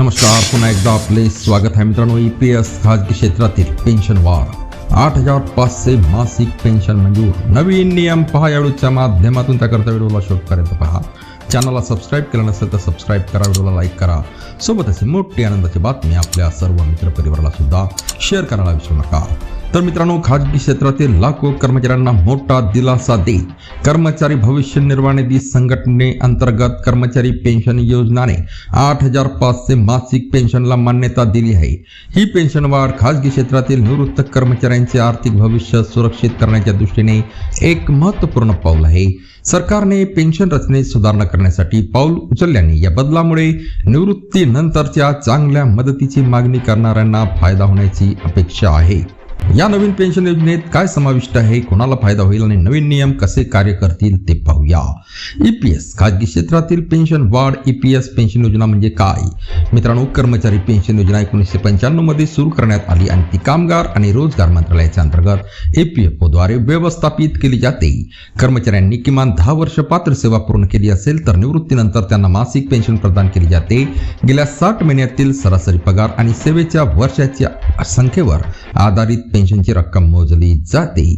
नमस्कार पुन्हा एकदा आपले स्वागत आहे मित्रांनो ई पी एस खाजगी क्षेत्रातील पेन्शन वाढ. आठ हजार पाचशे मासिक पेन्शन मंजूर म्हणजे नवीन नियम पहा या माध्यमातून. त्याकरता व्हिडिओला शेवटपर्यंत पहा. चॅनलला सबस्क्राईब केलं नसेल तर सबस्क्राईब करा व्हिडिओला लाईक करा. सोबतच मोठी आनंदाची बातमी आपल्या सर्व मित्रपरिवाराला सुद्धा शेअर करायला विसरू नका. तर मित्रांनो खाजगी क्षेत्रातील लाखो कर्मचाऱ्यांना मोठा दिलासा देत कर्मचारी भविष्य निर्वाह निधी संघटनेअंतर्गत कर्मचारी पेन्शन योजनाने आठ हजार पाचशे मासिक पेन्शनला मान्यता दिली आहे. ही पेन्शन वाढ खाजगी क्षेत्रातील निवृत्त कर्मचाऱ्यांचे आर्थिक भविष्य सुरक्षित करण्याच्या दृष्टीने एक महत्त्वपूर्ण पाऊल आहे. सरकारने पेन्शन रचनेत सुधारणा करण्यासाठी पाऊल उचलल्याने या बदलामुळे निवृत्तीनंतरच्या चांगल्या मदतीची मागणी करणाऱ्यांना फायदा होण्याची अपेक्षा आहे. या नवीन पेन्शन योजनेत काय समाविष्ट आहे कोणाला फायदा होईल आणि नवीन नियम कसे कार्य करतील ते पाहूया. ईपीएस खाजगी क्षेत्रातील पेन्शन वाढ ईपीएस पेन्शन योजना म्हणजे काय? मित्रांनो कर्मचारी पेन्शन योजना एकोणीसशे पंच्याण्णवमध्ये सुरू करण्यात आली आणि ती कामगार आणि रोजगार मंत्रालयाच्या अंतर्गत एपीएफओ द्वारे व्यवस्थापित केली जाते. कर्मचाऱ्यांनी किमान दहा वर्ष पात्र सेवा पूर्ण केली असेल तर निवृत्तीनंतर त्यांना मासिक पेन्शन प्रदान केली जाते. गेल्या साठ महिन्यातील सरासरी पगार आणि सेवेच्या वर्षाच्या संख्येवर आधारित पेन्शनची रक्कम मोजली जाते.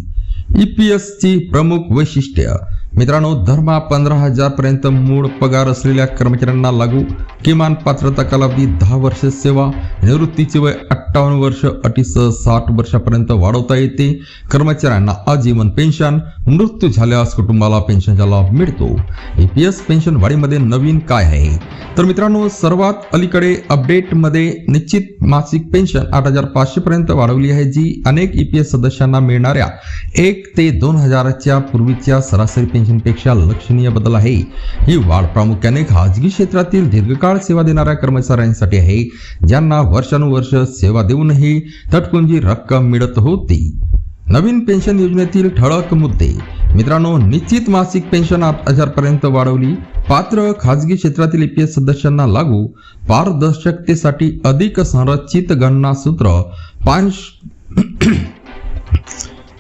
ईपीएसची ची प्रमुख वैशिष्ट्य मित्रांनो धर्मा पंधरा हजार पर्यंत मूळ पगार असलेल्या कर्मचाऱ्यांना लागू किमान पात्रता कालावधी दहा वर्ष सेवा. निवृत्तीचे वय अठ्ठावन्न वर्ष अटीसह साठ वर्षापर्यंत वाढवता येते. कर्मचाऱ्यांना आजीवन पेन्शन मृत्यू झाल्यास कुटुंबाला पेन्शनचा लाभ मिळतो. ईपीएस पेन्शन वाढीमध्ये नवीन काय आहे? तर मित्रांनो सर्वात अलीकडे अपडेटमध्ये निश्चित मासिक पेन्शन आठ हजार पाचशे पर्यंत वाढवली आहे जी अनेक ईपीएस सदस्यांना मिळणाऱ्या एक ते दोन हजाराच्या पूर्वीच्या सरासरी पेन्शनपेक्षा लक्षणीय बदल आहे. ही वाढ प्रामुख्याने खाजगी क्षेत्रातील दीर्घकाळ सेवा देणाऱ्या कर्मचाऱ्यांसाठी आहे. ज्यांना वर्षानुवर्ष सेवा देऊनही तटपुंजी रक्कम मिळत होती. नवीन पेन्शन योजनेतील ठळक मुद्दे. मित्रांनो निश्चित मासिक पेन्शन आठ हजारपर्यंत वाढवली. पात्र खाजगी क्षेत्रातील ईपीएस सदस्यांना लागू. पारदर्शकतेसाठी अधिक संरचित गणना सूत्र. पांच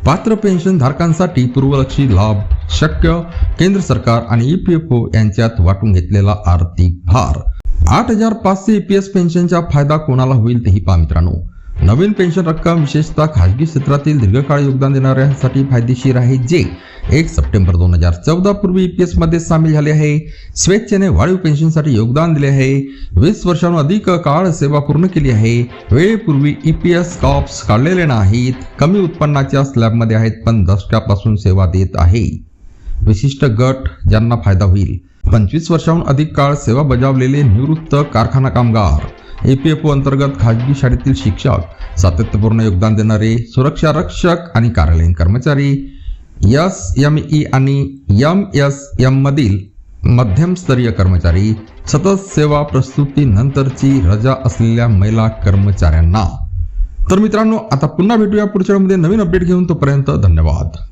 पात्र पेन्शन धारकांसाठी पूर्वलक्षी लाभ. शक्य. केंद्र सरकार आणि ईपीएफओ यांच्यात वाटून घेतलेला आर्थिक भार. आठ हजार पाचशे ईपीएस पेन्शनचा फायदा कोणाला होईल तेही पहा मित्रांनो. नवीन पेन्शन रक्कम विशेषतः खाजगी क्षेत्रातील दीर्घकाळ योगदान देणाऱ्यांसाठी फायदेशीर आहे जे एक सप्टेंबर दोन हजार चौदा पूर्वी ईपीएसमध्ये सामील झाले आहे. स्वेच्छेने वाढीव पेन्शनसाठी योगदान दिले आहे. वीस वर्षांहून अधिक काळ सेवा पूर्ण केली आहे. वेळेपूर्वी ईपीएस कॉप्स काढलेले नाहीत. कमी उत्पन्नाच्या स्लॅबमध्ये आहेत पण दशकापासून सेवा देत आहे. विशिष्ट गट ज्यांना फायदा होईल. पंचवीस वर्षाहून अधिक काळ सेवा बजावलेले निवृत्त कारखाना कामगार एपीएफओ अंतर्गत खाजगी शाळेतील शिक्षक सातत्यपूर्ण योगदान देणारे सुरक्षा रक्षक आणि कार्यालयीन कर्मचारी एस एम ई आणि एम एस एम मधील मध्यमस्तरीय कर्मचारी सतत सेवा प्रस्तुती नंतरची रजा असलेल्या महिला कर्मचाऱ्यांना. तर मित्रांनो आता पुन्हा भेटूया पुढच्या वेळेमध्ये नवीन अपडेट घेऊन तोपर्यंत धन्यवाद.